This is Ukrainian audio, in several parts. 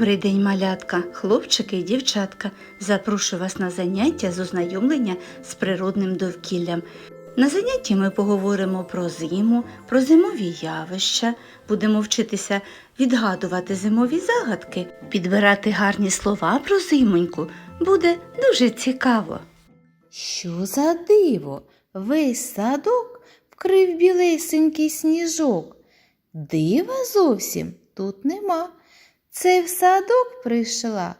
Добрий день, малятка, хлопчики і дівчатка. Запрошую вас на заняття з ознайомлення з природним довкіллям. На занятті ми поговоримо про зиму, про зимові явища, будемо вчитися відгадувати зимові загадки, підбирати гарні слова про зимоньку. Буде дуже цікаво. Що за диво? Весь садок вкрив білесенький сніжок. Дива зовсім тут нема. Це в садок прийшла.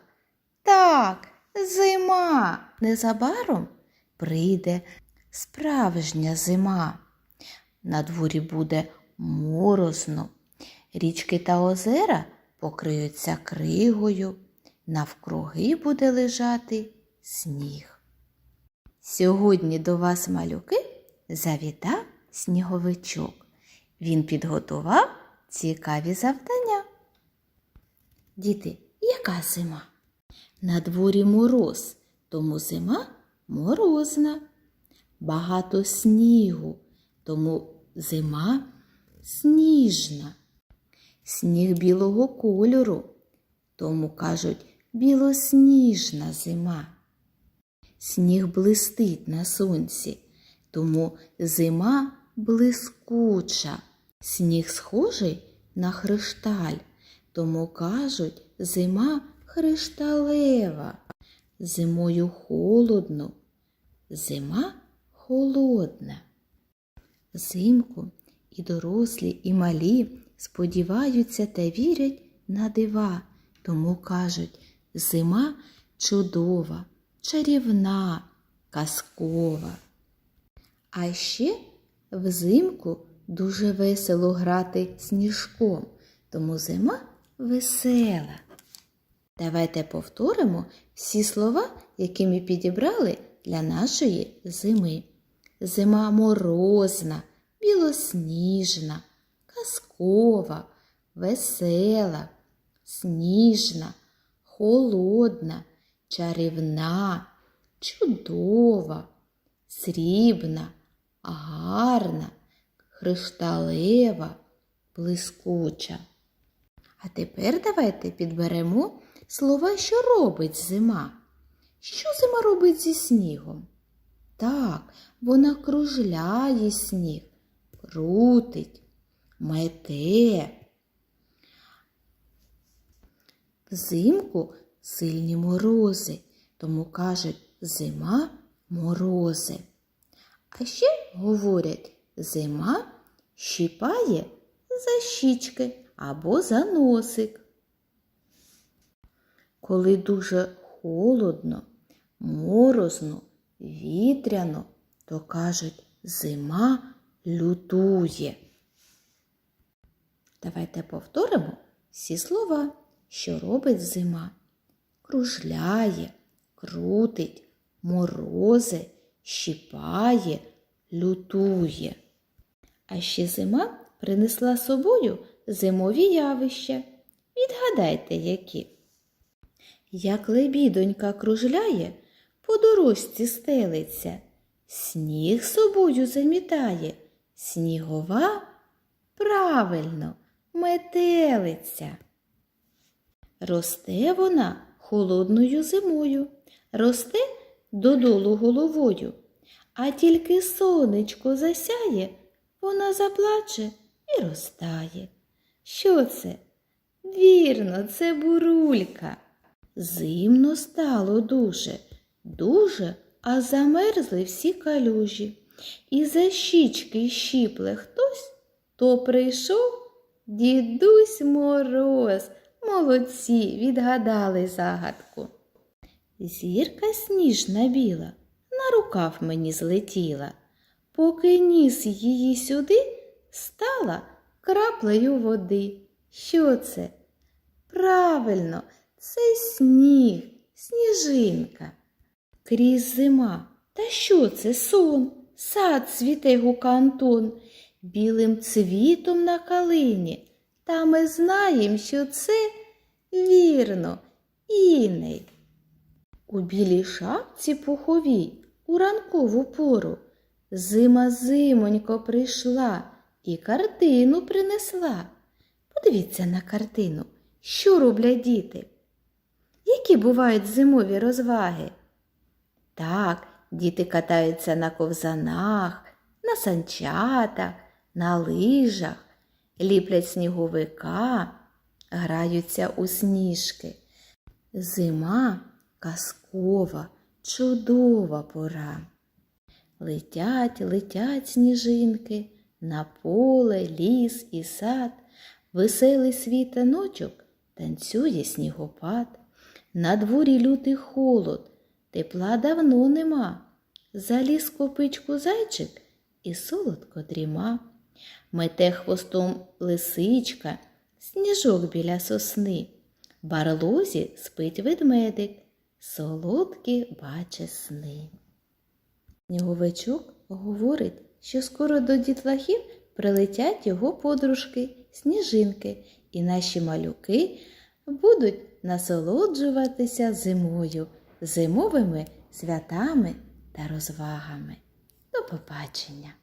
Так, зима. Незабаром прийде справжня зима. На дворі буде морозно. Річки та озера покриються кригою, навкруги буде лежати сніг. Сьогодні до вас, малюки, завітав сніговичок. Він підготував цікаві завдання. Діти, яка зима? На дворі мороз, тому зима морозна. Багато снігу, тому зима сніжна. Сніг білого кольору, тому кажуть білосніжна зима. Сніг блистить на сонці, тому зима блискуча. Сніг схожий на хришталь, тому кажуть зима хришталева. Зимою холодно, зима холодна. Зимку і дорослі, і малі сподіваються та вірять на дива, тому кажуть зима чудова, чарівна, казкова. А ще взимку дуже весело грати сніжком, тому зима весела. Давайте повторимо всі слова, які ми підібрали для нашої зими. Зима морозна, білосніжна, казкова, весела, сніжна, холодна, чарівна, чудова, срібна, гарна, хришталева, блискуча. А тепер давайте підберемо слова, що робить зима. Що зима робить зі снігом? Так, вона кружляє сніг, крутить, мете. Взимку сильні морози, тому кажуть зима морози. А ще говорять, зима щіпає за щічки або за носик. Коли дуже холодно, морозно, вітряно, то кажуть, зима лютує. Давайте повторимо всі слова, що робить зима. Кружляє, крутить, морози, щіпає, лютує. А ще зима принесла собою зимові явища. Відгадайте, які. Як лебідонька кружляє, по дорожці стелиться, сніг собою замітає, снігова правильно метелиця. Росте вона холодною зимою, росте додолу головою, а тільки сонечко засяє, вона заплаче і розтає. Що це? Вірно, це бурулька. Зимно стало дуже, дуже, а замерзли всі калюжі. І за щічки щіпле хтось, то прийшов дідусь мороз. Молодці, відгадали загадку. Зірка сніжна біла на рукав мені злетіла. Поки ніс її сюди, стала краплею води. Що це? Правильно, це сніг, сніжинка. Крізь зима. Та що це сон? Сад цвіте гука Антон, білим цвітом на калині. Та ми знаємо, що це вірно, іней. У білій шапці пуховій у ранкову пору зима зимонько прийшла і картину принесла. Подивіться на картину, що роблять діти? Які бувають зимові розваги? Так, діти катаються на ковзанах, на санчатах, на лижах, ліплять сніговика, граються у сніжки. Зима казкова, чудова пора. Летять, летять сніжинки на поле, ліс і сад. Веселий світаночок танцює снігопад. На дворі лютий холод, тепла давно нема. Заліз копичку зайчик і солодко дріма. Мете хвостом лисичка, сніжок біля сосни. Барлозі спить ведмедик, солодкі баче сни. Сніговичок говорить, що скоро до дітлахів прилетять його подружки, сніжинки, і наші малюки будуть насолоджуватися зимою, зимовими святами та розвагами. До побачення!